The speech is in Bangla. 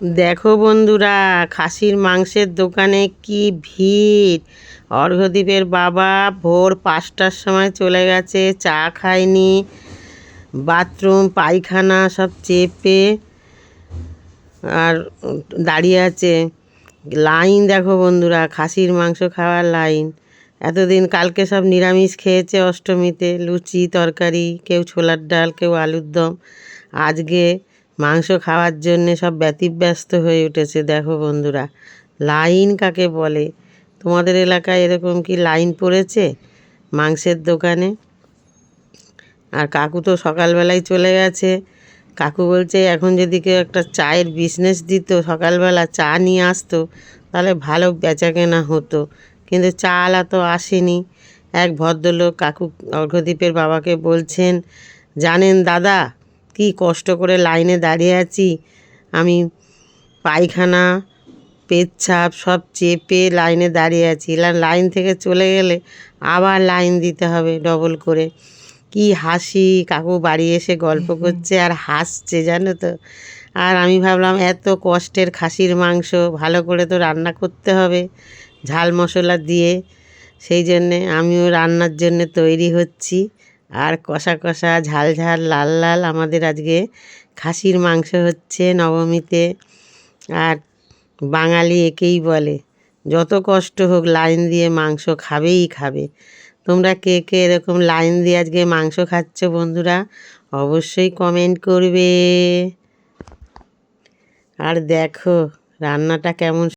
দেখো বন্ধুরা, খাসির মাংসের দোকানে কি ভিড়? অর্ঘদ্বীপের বাবা ভোর পাঁচটার সময় চলে গেছে, চা খায়নি, বাথরুম, পায়খানা সব চেপে আর দাঁড়িয়ে আছে। লাইন দেখো বন্ধুরা, খাসির মাংস খাওয়ার লাইন। এতদিন কালকে সব নিরামিষ খেয়েছে অষ্টমীতে, লুচি, তরকারি, কেউ ছোলার ডাল, কেউ আলুর দম। আজকে মাংস খাওয়ার জন্যে সব ব্যতিব্যস্ত হয়ে উঠেছে, দেখো বন্ধুরা। লাইন কাকে বলে? তোমাদের এলাকায় এরকম কি লাইন পড়েছে মাংসের দোকানে? আর কাকু তো সকালবেলায় চলে গেছে। কাকু বলছে, এখন যদি কেউ একটা চায়ের বিজনেস দিত, সকালবেলা চা নিয়ে আসতো, তাহলে ভালো বেচা কেনা হতো। কিন্তু চা আলা তো আসেনি। এক ভদ্রলোক কাকু অর্ঘদ্বীপের বাবাকে বলছেন, জানেন দাদা কি কষ্ট করে লাইনে দাঁড়িয়ে আছি। আমি পায়খানা পেচ্ছাপ সব চেপে লাইনে দাঁড়িয়ে আছি। লাইন থেকে চলে গেলে আবার লাইন দিতে হবে ডবল করে। কি হাসি কাকু বাড়ি এসে গল্প করছে আর হাসছে জানো তো? আর আমি ভাবলাম এত কষ্টের খাসির মাংস ভালো করে তো রান্না করতে হবে ঝাল মশলা দিয়ে। সেই জন্যে আমিও রান্নার জন্য তৈরি হচ্ছি। আর কষা কষা, ঝাল ঝাল, লাল লাল আমাদের আজকে খাসির মাংস হচ্ছে নবমীতে। আর বাঙালি একেই বলে, যত কষ্ট হোক লাইন দিয়ে মাংস খাবেই খাবে। তোমরা কে কে এরকম লাইন দিয়ে আজকে মাংস খাচ্ছ বন্ধুরা, অবশ্যই কমেন্ট করবে। আর দেখো রান্নাটা কেমন